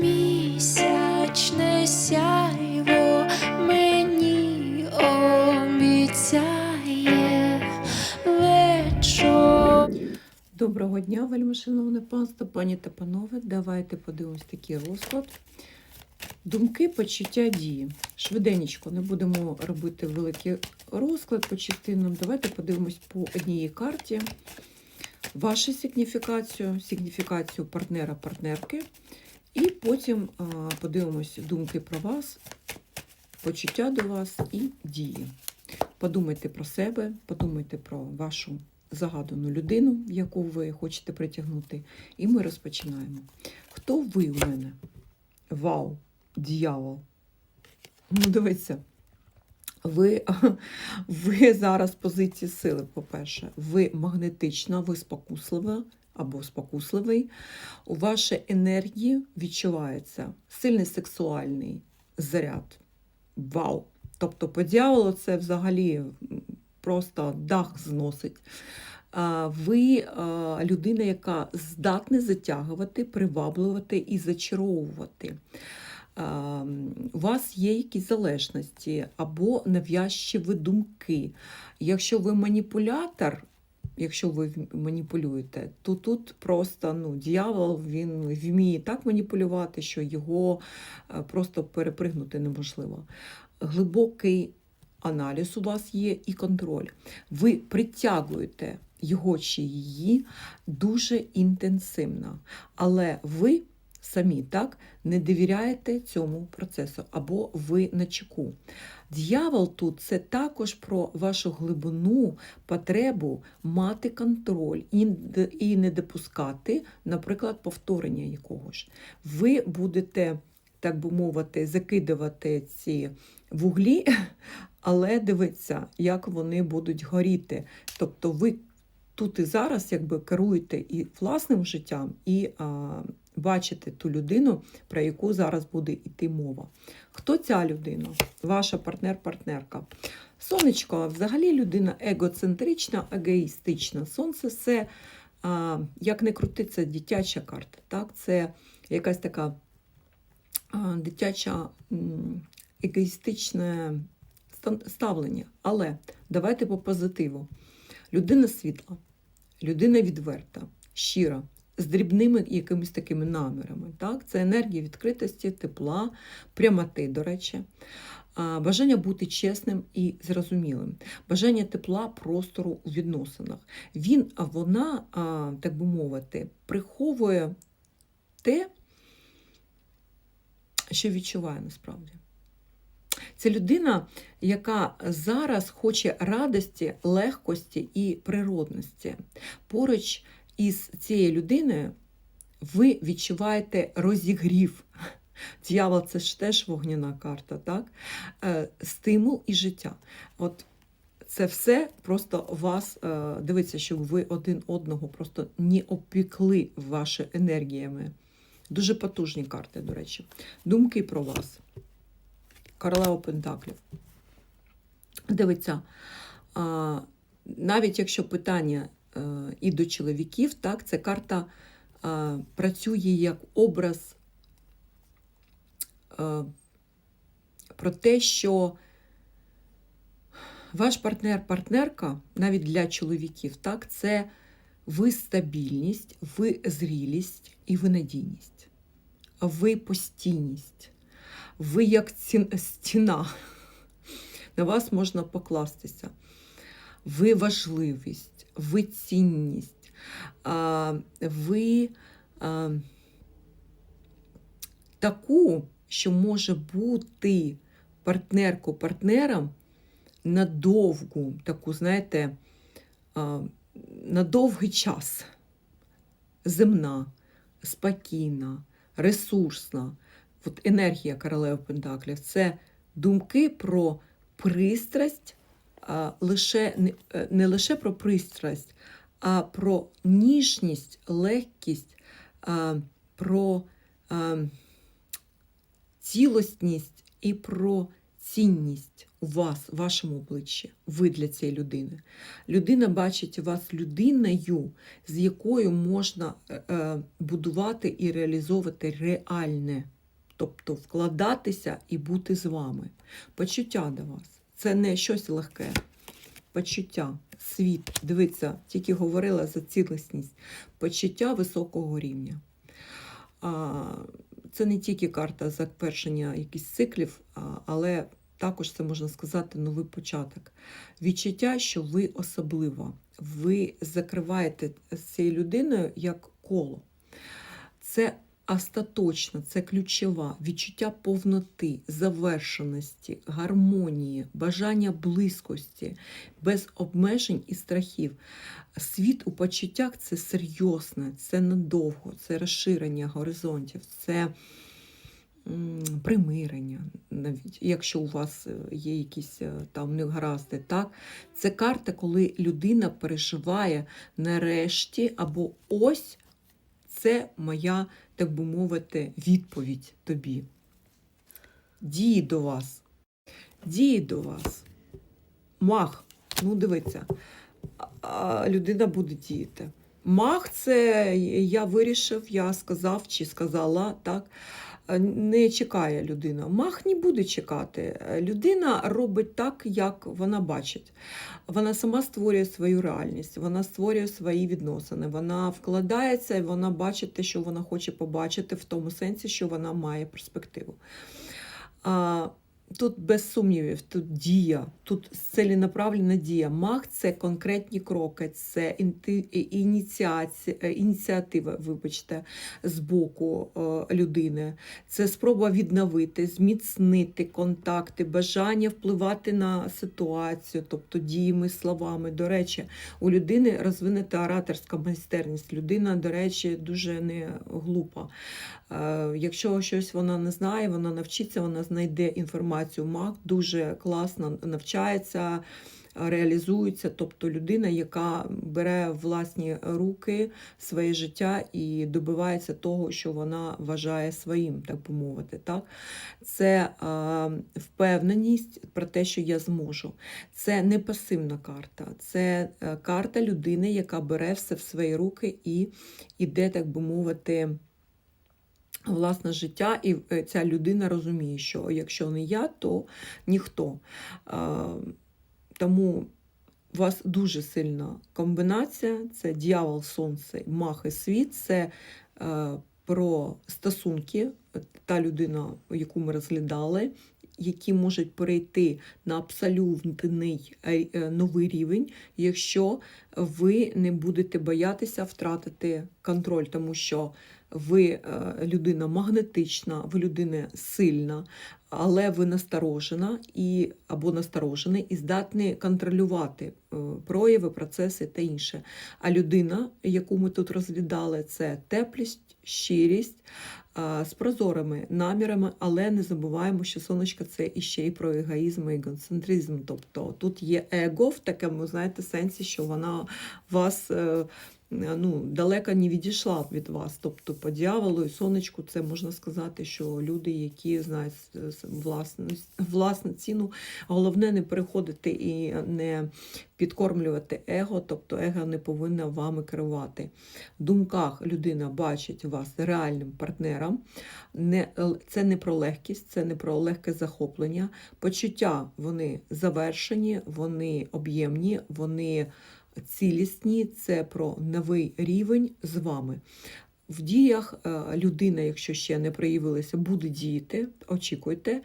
Місячне сяйво мені обіцяє вечор. Доброго дня, вельмишановне панство, пані та панове. Давайте подивимось такий розклад. Думки, почуття дії. Швиденечко, не будемо робити великий розклад по частинам. Давайте подивимось по одній карті. Вашу сигніфікацію, сигніфікацію партнера-партнерки. І потім подивимось думки про вас, почуття до вас і дії. Подумайте про себе, подумайте про вашу загадану людину, яку ви хочете притягнути. І ми розпочинаємо. Хто ви у мене? Вау, дьявол. Ну, дивіться. Ви, ви зараз в позиції сили, по-перше, ви магнетична, ви спокуслива або спокусливий. У вашій енергії відчувається сильний сексуальний заряд. Вау! Тобто по дьяволу це взагалі просто дах зносить. Ви людина, яка здатна затягувати, приваблювати і зачаровувати. У вас є якісь залежності або нав'язчиві думки. Якщо ви маніпулятор, якщо ви маніпулюєте, то тут просто ну, дьявол він вміє так маніпулювати, що його е, просто перепригнути неможливо. Глибокий аналіз у вас є і контроль. Ви притягуєте його чи її дуже інтенсивно, але ви самі так не довіряєте цьому процесу, або ви на чеку. Д'явол тут це також про вашу глибину, потребу мати контроль і, не допускати, наприклад, повторення якогось. Ви будете, так би мовити, закидувати ці вуглі, але дивіться, як вони будуть горіти. Тобто ви тут і зараз якби керуєте і власним життям, і а, бачите ту людину, про яку зараз буде йти мова. Хто ця людина? Ваша партнер-партнерка. Сонечко, взагалі людина егоцентрична, егоїстична. Сонце це, а, як не крути, це дитяча карта. Так? Це якась така а, дитяча егоїстичне ставлення. Але давайте по позитиву. Людина світла, людина відверта, щира, з дрібними якимись такими намірами. Так? Це енергія відкритості, тепла, прямоти, до речі. Бажання бути чесним і зрозумілим, бажання тепла простору у відносинах. Він, а вона, так би мовити, приховує те, що відчуває насправді. Це людина, яка зараз хоче радості, легкості і природності. Поруч із цією людиною ви відчуваєте розігрів. Дьявол це ж теж вогняна карта, так? Е, Стимул і життя. От це все просто вас е, дивиться, щоб ви один одного просто не опікли вашими енергіями. Дуже потужні карти, до речі. Думки про вас. Королева Пентаклів. Дивіться, а, навіть якщо питання е, і до чоловіків, так, ця карта працює як образ про те, що ваш партнер-партнерка, навіть для чоловіків, так, це ви стабільність, ви зрілість і ви надійність, ви постійність. Ви як стіна. На вас можна покластися. Ви важливість, ви цінність, ви таку, що може бути партнерку партнером на довгу, таку, знаєте, на довгий час. Земна, спокійна, ресурсна. От енергія королеви Пентаклів це думки про пристрасть, а, лише, не, е, не лише про пристрасть, а про ніжність, легкість, а, про а, цілісність і про цінність у вас, в вашому обличчі, ви для цієї людини. Людина бачить вас людиною, з якою можна е, е, будувати і реалізовувати реальне, тобто вкладатися і бути з вами. Почуття до вас. Це не щось легке. Почуття, світ, дивіться, тільки говорила за цілісність, почуття високого рівня. А, Це не тільки карта завершення якихось циклів, але також це можна сказати новий початок. Відчуття, що ви особлива, ви закриваєте з цією людиною як коло. Це остаточно, це ключова відчуття повноти, завершеності, гармонії, бажання близькості, без обмежень і страхів. Світ у почуттях це серйозне, це надовго, це розширення горизонтів, це примирення, навіть якщо у вас е, є якісь е, там негаразди. Так? Це карта, коли людина переживає нарешті або ось це моя, так би мовити, відповідь тобі. Дії до вас. Дії до вас. Мах. Ну, дивіться, людина буде діяти. Мах це я вирішив, я сказав чи сказала, так. Е, Не чекає людина. Мах не буде чекати. Людина робить так, як вона бачить. Вона сама створює свою реальність, вона створює свої відносини, вона вкладається і вона бачить те, що вона хоче побачити, в тому сенсі, що вона має перспективу. Тут без сумнівів, тут дія, тут ціленаправлена дія. Мах це конкретні кроки, це е, ініціатива, вибачте, з боку е, людини. Це спроба відновити, зміцнити контакти, бажання впливати на ситуацію, тобто діями, словами. До речі, у людини розвинута ораторська майстерність. Людина, до речі, дуже не глупа. Е, Якщо щось вона не знає, вона навчиться, вона знайде інформацію. Маг дуже класно навчається, реалізується. Тобто людина, яка бере в власні руки своє життя і добивається того, що вона вважає своїм, так би мовити. Так? Це е, впевненість про те, що я зможу. Це не пасивна карта, це е, карта людини, яка бере все в свої руки і іде, так би мовити, власне життя, і е, ця людина розуміє, що якщо не я, то ніхто. Тому у вас дуже сильна комбінація: це дьявол, сонце, мах і світ. Це е, про стосунки, та людина, яку ми розглядали, які можуть перейти на абсолютний е, новий рівень, якщо ви не будете боятися втратити контроль, тому що ви е, людина магнетична, ви людина сильна, але ви насторожена і або насторожений і здатні контролювати е, прояви, процеси та інше. А людина, яку ми тут розглядали, це теплість, щирість. е, З прозорими намірами, але не забуваємо, що сонечко це іще і про егоїзм і егоцентризм. Тобто тут є его в такому, знаєте, сенсі, що вона вас ну, далеко не відійшла від вас. Тобто по дьяволу і сонечку це можна сказати, що люди, які знають власну, власну ціну, головне не переходити і не підкормлювати его, тобто его не повинна вами керувати. В думках людина бачить вас реальним партнером. Не, це не про легкість, це не про легке захоплення. Почуття вони завершені, вони об'ємні, вони цілісні, це про новий рівень з вами. В діях е, людина, якщо ще не проявилася, буде діяти, очікуйте,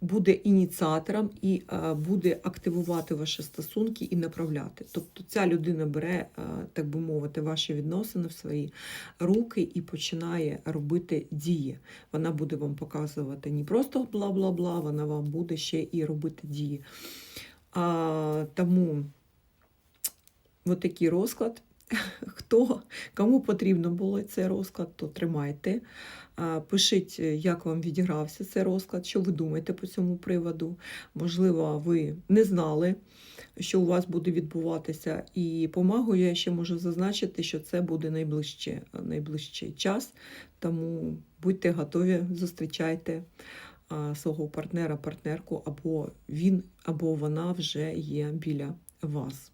буде ініціатором і е, буде активувати ваші стосунки і направляти. Тобто ця людина бере, е, так би мовити, ваші відносини в свої руки і починає робити дії. Вона буде вам показувати не просто бла-бла-бла, вона вам буде ще і робити дії. А, тому от такий розклад. Хто кому потрібно було цей розклад, то тримайте. Пишіть, як вам відігрався цей розклад, що ви думаєте по цьому приводу. Можливо, ви не знали, що у вас буде відбуватися. І помагу я ще можу зазначити, що це буде найближче, найближчий час. Тому будьте готові, зустрічайте. свого партнера, партнерку, або він, або вона вже є біля вас.